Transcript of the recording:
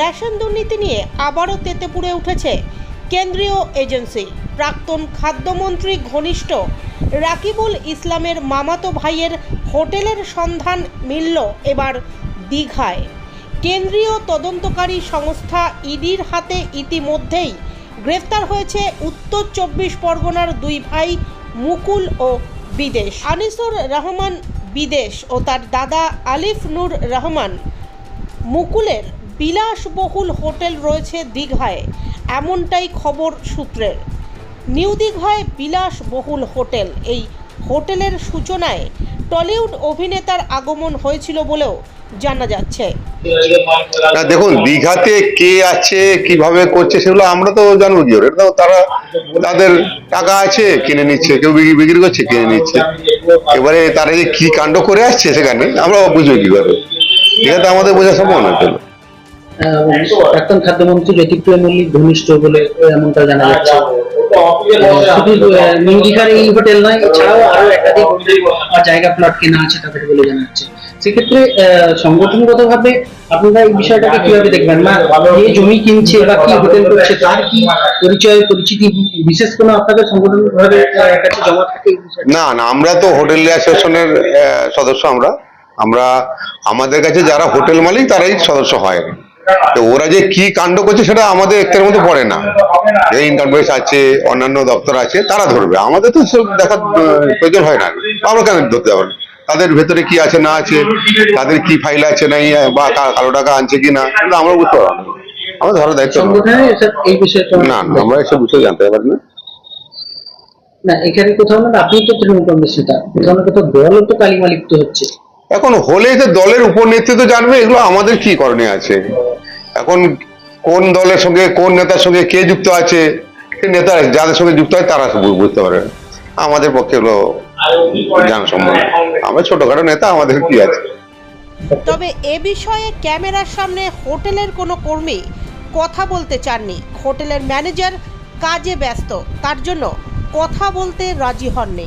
Ration দুর্নীতি নিয়ে আবারও তেতেপুরে উঠেছে কেন্দ্রীয় এজেন্সি। প্রাক্তন খাদ্যমন্ত্রী ঘনিষ্ঠ রাকিবুল ইসলামের মামাতো ভাইয়ের হোটেলের সন্ধান মিলল এবার দীঘায়। কেন্দ্রীয় তদন্তকারী সংস্থা ইডির হাতে ইতিমধ্যেই গ্রেফতার হয়েছে উত্তর চব্বিশ পরগনার দুই ভাই মুকুল ও বিদেশ। আনিসুর রহমান বিদেশ ও তার দাদা আলিফ নূর রহমান মুকুলের বিলাসবহুল হোটেল রয়েছে দীঘায়। এমনটাই খবর সূত্রের। নিউ দীঘায় বিলাসবহুল হোটেল। এই হোটেলের সূচনায় টলিউড অভিনেতার আগমন হয়েছিল বলেও জানা যাচ্ছে। দেখুন, দীঘাতে কে আছে, কীভাবে করছে সেগুলো আমরা তো জানব কি তো তারা তাদের টাকা আছে, কিনে নিচ্ছে। কেউ বিক্রি করছে, কিনে নিচ্ছে। এবারে তারা যে কি কাণ্ড করে আসছে সেখানে আমরা বুঝব কি করে। দীঘাতে আমাদের বোঝা সম্ভব না প্রাক্তন খাদ্যমন্ত্রী জ্যোতিপ্রিয় মল্লিক ঘনিষ্ঠ বলে এমনটা জানা যাচ্ছে শুধু এই হোটেল নয় এছাড়াও আরও একাধিক জায়গা প্লট কেনা আছে তাদের বলে জানা যাচ্ছে সেক্ষেত্রে আহ, সংগঠনগত ভাবে আপনারা এই বিষয়টাকে কীভাবে দেখবেন না যে জমি কিনছে বা কি হোটেল করছে তার কি পরিচয় পরিচিতি বিশেষ কোনো আপনাদের সংগঠন ভাবে কাছে জমা থাকে না না আমরা তো হোটেল অ্যাসোসিয়েশনের আহ, সদস্য আমরা আমরা আমাদের কাছে যারা হোটেল মালিক তারাই সদস্য হয় তো ওরা যে কি কাণ্ড করছে সেটা আমাদের একটার মধ্যে পড়ে না। যে ইনকাম ট্যাক্স আছে অন্যান্য দপ্তর আছে তারা ধরবে। আমাদের তো সব দেখার প্রয়োজন হয় না। আমরা কেন ধরতে না? তাদের ভেতরে কি আছে না আছে? তাদের কি ফাইল আছে নাই বা কালো টাকা আনছে কি না? আমরা বুঝতে পারব না। আমরা ধরার দায়িত্ব না। না আমরা এসব বিষয়ে জানতে পারি না। না এখানে কোথাও না আপনি তো তৃণমূল কংগ্রেস নেতা। কোথাও না কোথাও দলও তো কালিমা লিপ্ত হচ্ছে। এখন হলে দলের উপর নেতৃত্ব জানবে এগুলো আমাদের কি করণীয় আছে? এখন কোন দলের সঙ্গে, কোন নেতার সঙ্গে কে যুক্ত আছে নেতা যাদের সঙ্গে যুক্ত হয় তারা বুঝতে পারে। আমাদের পক্ষে এগুলো জানা সম্ভব না। আমরা ছোটখাটো নেতা, আমাদের কি আছে? তবে এ বিষয়ে ক্যামেরার সামনে হোটেলের কোনো কর্মী কথা বলতে চাননি। হোটেলের ম্যানেজার কাজে ব্যস্ত, তার জন্য কথা বলতে রাজি হননি।